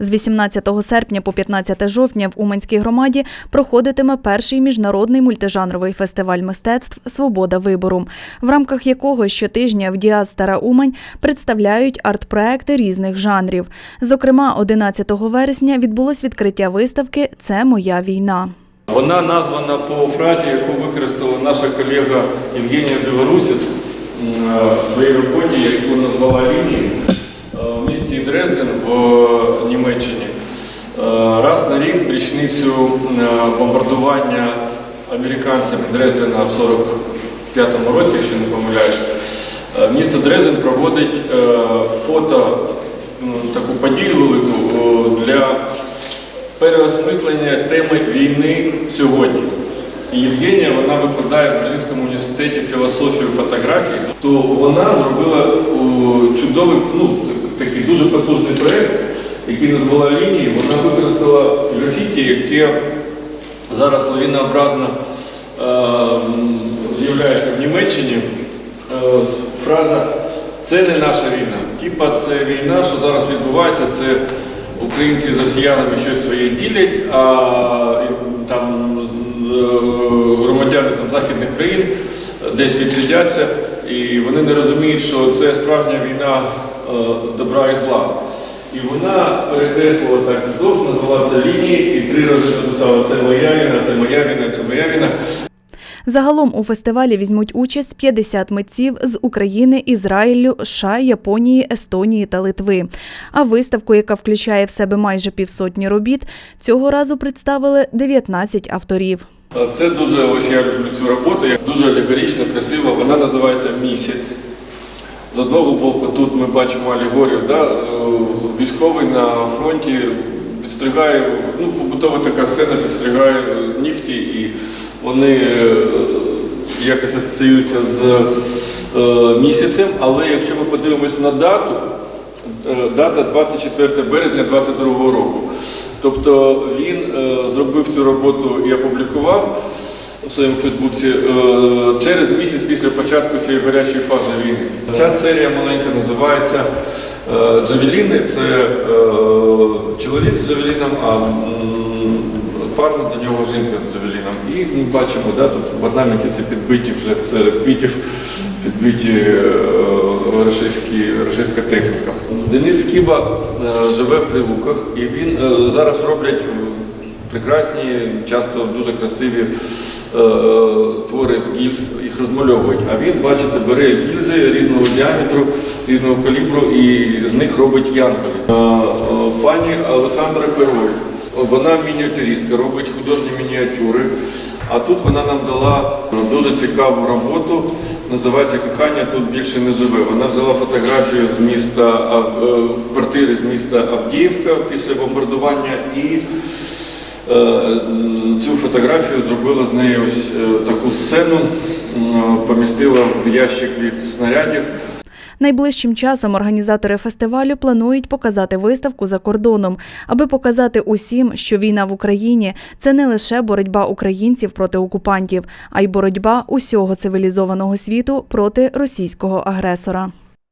З 18 серпня по 15 жовтня в Уманській громаді проходитиме перший міжнародний мультижанровий фестиваль мистецтв Свобода вибору, в рамках якого щотижня в Діаз Умань представляють арт-проекти різних жанрів. Зокрема, 11 вересня відбулось відкриття виставки Це моя війна. Вона названа по фразі, яку використала наша колега Євгенія Білорусець м, е, в своїй роботі, яку назвала лінії Дрезден в е, Німеччині. Е, Раз на рік в річницю е, бомбардування американцями Дрездена в 45-му році, якщо не помиляюсь, місто Дрезден проводить фото таку подію велику для переосмислення теми війни сьогодні. Євгенія вона викладає в Берлінському університеті філософію фотографії, то вона зробила чудовий, ну дуже потужний проєкт, який назвала лінії. Вона використала графіті, яке зараз лавінообразно е, з'являється в Німеччині. Е, фраза це не наша війна. Типа це війна, що зараз відбувається, це українці з росіянами щось своє ділять, а там е, громадяни там, західних країн десь відсидяться, і вони не розуміють, що це справжня війна добра і зла. І вона перекреслила так вздовж, назвала це лінії, і три рази написала це моя війна, це моя війна, це моя війна. Загалом у фестивалі візьмуть участь 50 митців з України, Ізраїлю, США, Японії, Естонії та Литви. А виставку, яка включає в себе майже півсотні робіт, цього разу представили 19 авторів. Це дуже ось я люблю цю роботу, дуже алегорічно, красиво. Вона називається місяць. З одного боку, тут ми бачимо алегорію, да? е, військовий на фронті підстригає, ну, побутова така сцена, підстригає нігті, і вони е, якось асоціюються з е, місяцем. Але якщо ми подивимось на дату, дата 24 березня 2022 року. Тобто він зробив цю роботу і опублікував у своєму Фейсбуці е, через місяць після початку цієї гарячої фази війни. Ця серія маленька називається е, Джавеліни. Це е, чоловік з Джавеліном, а парна до нього жінка з Джавеліном. І ми бачимо, да, тут в орнаменті це підбиті вже серед квітів, підбиті рашистська техніка. Денис Скіба живе в Прилуках і він зараз роблять прекрасні, часто дуже красиві е, твори з гільз, їх розмальовують. А він, бачите, бере гільзи різного діаметру, різного калібру і з них робить янголів. Е, е, Пані Олександра Перой, вона мініатюристка, робить художні мініатюри. А тут вона нам дала дуже цікаву роботу, називається Кохання тут більше не живе. Вона взяла фотографію з міста е, квартири з міста Авдіївка після бомбардування і Цю фотографію зробила з неї ось е, таку сцену, помістила в ящик від снарядів. Найближчим часом організатори фестивалю планують показати виставку за кордоном, аби показати усім, що війна в Україні це не лише боротьба українців проти окупантів, а й боротьба усього цивілізованого світу проти російського агресора.